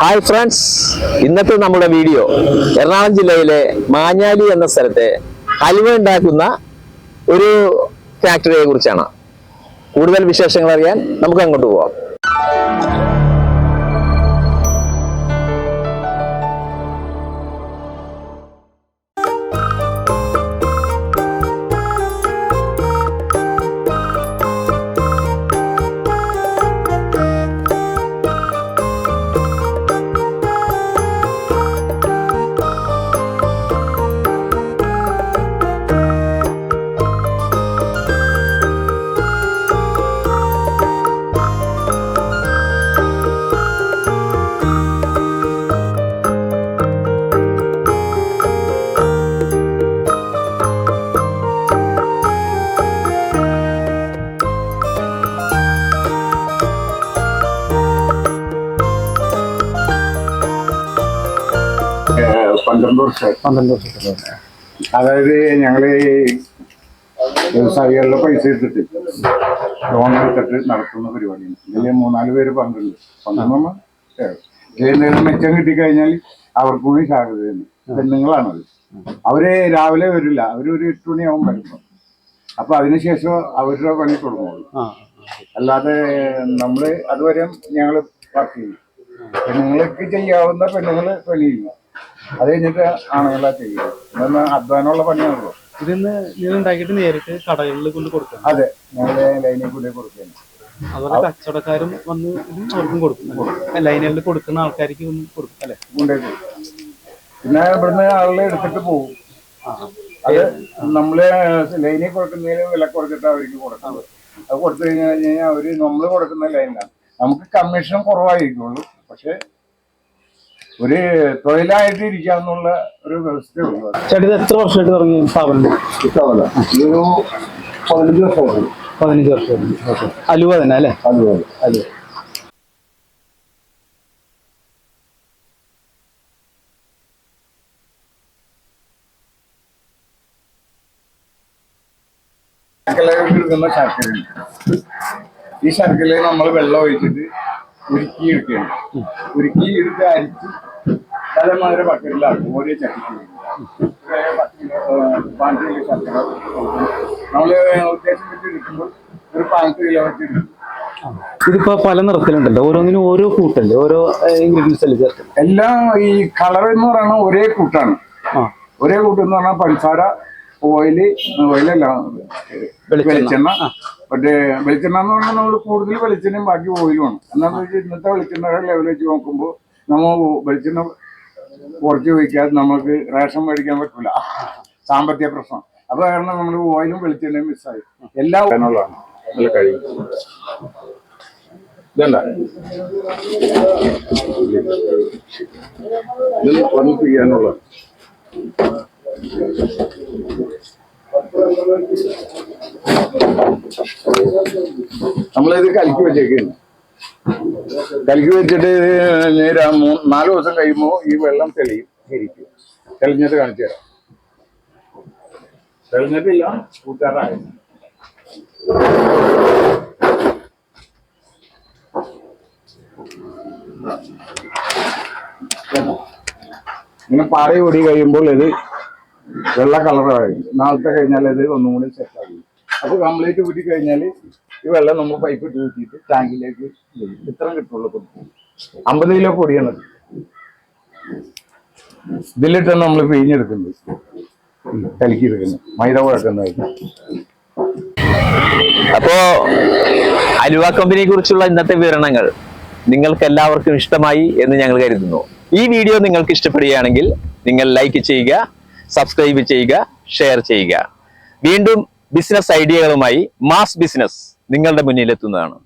Hi friends. ഇന്നത്തെ നമ്മുടെ video Ernakulam ജില്ലയിലെ മാഞ്ഞാലി എന്ന സ്ഥലത്തെ ഹൽവ ഉണ്ടാക്കുന്ന ഒരു ഫാക്ടറിയെ കുറിച്ചാണ്. കൂടുതൽ വിശേഷങ്ങൾ അറിയാൻ നമുക്ക് അങ്ങോട്ട് പോവാം. പന്ത്രണ്ട് വർഷമായി. പന്ത്രണ്ട് വർഷത്തെ അതായത് ഞങ്ങൾ ഈ വ്യവസായികളുടെ പൈസ എടുത്തിട്ട് ലോൺ എടുത്തിട്ട് നടത്തുന്ന പരിപാടിയാണ്. ഇതിൽ മൂന്നാൽ പേര് പങ്കുണ്ട്. പന്ത്രണ്ട് എന്തെങ്കിലും മെച്ചം കിട്ടിക്കഴിഞ്ഞാൽ അവർക്ക് കൂടി ശാഖതയാണ് പെണ്ണുങ്ങളാണത്. അവർ രാവിലെ വരില്ല. അവർ ഒരു എട്ട് മണിയാവും വരുമ്പോൾ അപ്പൊ അതിനുശേഷം അവരുടെ പണി തുടങ്ങുള്ളൂ. ആ അല്ലാതെ നമ്മൾ അതുവരെ ഞങ്ങൾ വർക്ക് ചെയ്യും പെണ്ണുങ്ങൾക്ക് ചെയ്യാവുന്ന പെണ്ണുങ്ങൾ പണി ചെയ്യും അത് കഴിഞ്ഞിട്ട് എല്ലാം ചെയ്യുക ഇതൊന്ന് അധ്വാനമുള്ള പണിയാണല്ലോ. ഇതിന്ന് നിങ്ങൾ ഉണ്ടാക്കിയിട്ട് നേരിട്ട് കടകളിൽ കൊണ്ട് കൊടുക്കും അതെ ഞങ്ങൾ ലൈനിൽ കൊണ്ട് കൊടുക്കുകയാണ്. അതുപോലെ കച്ചവടക്കാരും വന്ന് അവർക്കും കൊടുക്കും. ലൈനുകളിൽ കൊടുക്കുന്ന ആൾക്കാർക്ക് കൊടുക്കും അല്ലെ? കൊണ്ടുപോയി. പിന്നെ ഇവിടുന്ന് ആളുകളെ എടുത്തിട്ട് പോകും. അത് നമ്മൾ ലൈനിൽ കൊടുക്കുന്നതിന് വില കൊടുത്തിട്ട് അവർക്ക് കൊടുക്കുന്നത്. അത് കൊടുത്തു കഴിഞ്ഞു കഴിഞ്ഞാൽ അവർ നമ്മൾ കൊടുക്കുന്ന ലൈനിലാണ്. നമുക്ക് കമ്മീഷൻ കുറവായിരിക്കുള്ളൂ. പക്ഷെ ഒരു തൊഴിലായിട്ട് ഇരിക്കാന്നുള്ള ഒരു വ്യവസ്ഥയുള്ളൂ ചേട്ടൻ ഇത് എത്ര വർഷമായിട്ട് തുടങ്ങി സ്ഥാപനം? ഒരു പതിനഞ്ച് വർഷമായി പതിനഞ്ച് വർഷമായിട്ട്. അലുവ തന്നെ അല്ലേ? അലുവ. അലുവ. ശർക്കരയുണ്ട് ഈ ശർക്കരയിൽ നമ്മൾ വെള്ളം ഒഴിച്ചിട്ട് ഉരുക്കി എടുക്കുകയാണ് ഉരുക്കി എടുത്ത് അരിച്ച് പലമാതിരി ബക്കറ്റിലാക്കും ഓരോ ചട്ടിക്ക് പാഞ്ച് കിലോ നമ്മൾ ഉദ്ദേശം വെച്ച് എടുക്കുമ്പോൾ ഒരു കിലോ വെച്ച് ഇതിപ്പോ പല നിറത്തിലുണ്ടല്ലോ. ഓരോന്നിനും ഓരോ കൂട്ടല്ലേ ഓരോ ഇൻഗ്രീഡിയൻസ് അല്ലേ ചേർത്ത് എല്ലാം ഈ കളർ എന്ന് പറയുന്നത് ഒരേ കൂട്ടാണ്. ഒരേ കൂട്ട് എന്ന് പറഞ്ഞാൽ പഞ്ചസാര ഓയിൽ ഓയിലല്ല വെളിച്ചെണ്ണ. വെളിച്ചെണ്ണ. മറ്റേ വെളിച്ചെണ്ണ എന്ന് പറഞ്ഞാൽ നമ്മൾ കൂടുതൽ വെളിച്ചെണ്ണയും ബാക്കി ഓയിലുമാണ് എന്നാന്ന് വെച്ചാൽ ഇന്നത്തെ വെളിച്ചെണ്ണയുടെ ലെവൽ വെച്ച് നോക്കുമ്പോൾ നമ്മൾ വെളിച്ചെണ്ണ കുറച്ച് വയ്ക്കാതെ നമുക്ക് റേഷൻ മേടിക്കാൻ പറ്റില്ല സാമ്പത്തിക പ്രശ്നം. അപ്പൊ കാരണം നമ്മൾ ഓയിലും വെളിച്ചെണ്ണയും മിസ്സായി എല്ലാം ഉള്ളതാണ് നല്ല ചെയ്യാനുള്ള നമ്മളിത് കലക്കി വെച്ചേക്കാണ്. കലക്കി വെച്ചിട്ട് നാല് ദിവസം കഴിയുമ്പോൾ ഈ വെള്ളം തെളിയും ശരിക്കും. തെളിഞ്ഞിട്ട് കാണിച്ചു തരാം. തെളിഞ്ഞിട്ടില്ല കൂട്ടുകാരായ. ഇങ്ങനെ പാറ ഓടി കഴിയുമ്പോൾ ഇത് വെള്ള കളറായി. നാളത്തെ കഴിഞ്ഞാൽ ഇത് ഒന്നും കൂടി സെറ്റ് ആകും. അപ്പൊ കംപ്ലീറ്റ് ഊറ്റി കഴിഞ്ഞാൽ ഈ വെള്ളം നമ്മൾ പൈപ്പ് ഇട്ട് കൂട്ടിയിട്ട് ടാങ്കിലേക്ക് ഇത്രയും കിട്ടുള്ളൂ കൊടുക്കും അമ്പത് കിലോ പൊടിയാണ് ഇത്. ഇതിലിട്ടാണ് നമ്മൾ പിഴിഞ്ഞെടുക്കുന്നത്. കലക്കിയെടുക്കുന്നത്. മൈദ കുഴക്കുന്നത് അപ്പോ അലുവ കമ്പനിയെ കുറിച്ചുള്ള ഇന്നത്തെ വിവരണങ്ങൾ നിങ്ങൾക്ക് എല്ലാവർക്കും ഇഷ്ടമായി എന്ന് ഞങ്ങൾ കരുതുന്നു. ഈ വീഡിയോ നിങ്ങൾക്ക് ഇഷ്ടപ്പെടുകയാണെങ്കിൽ നിങ്ങൾ ലൈക്ക് ചെയ്യുക സബ്സ്ക്രൈബ് ചെയ്യുക ഷെയർ ചെയ്യുക. വീണ്ടും ബിസിനസ് ഐഡിയകളുമായി മാസ് ബിസിനസ് നിങ്ങളുടെ മുന്നിൽ എത്തുന്നതാണ്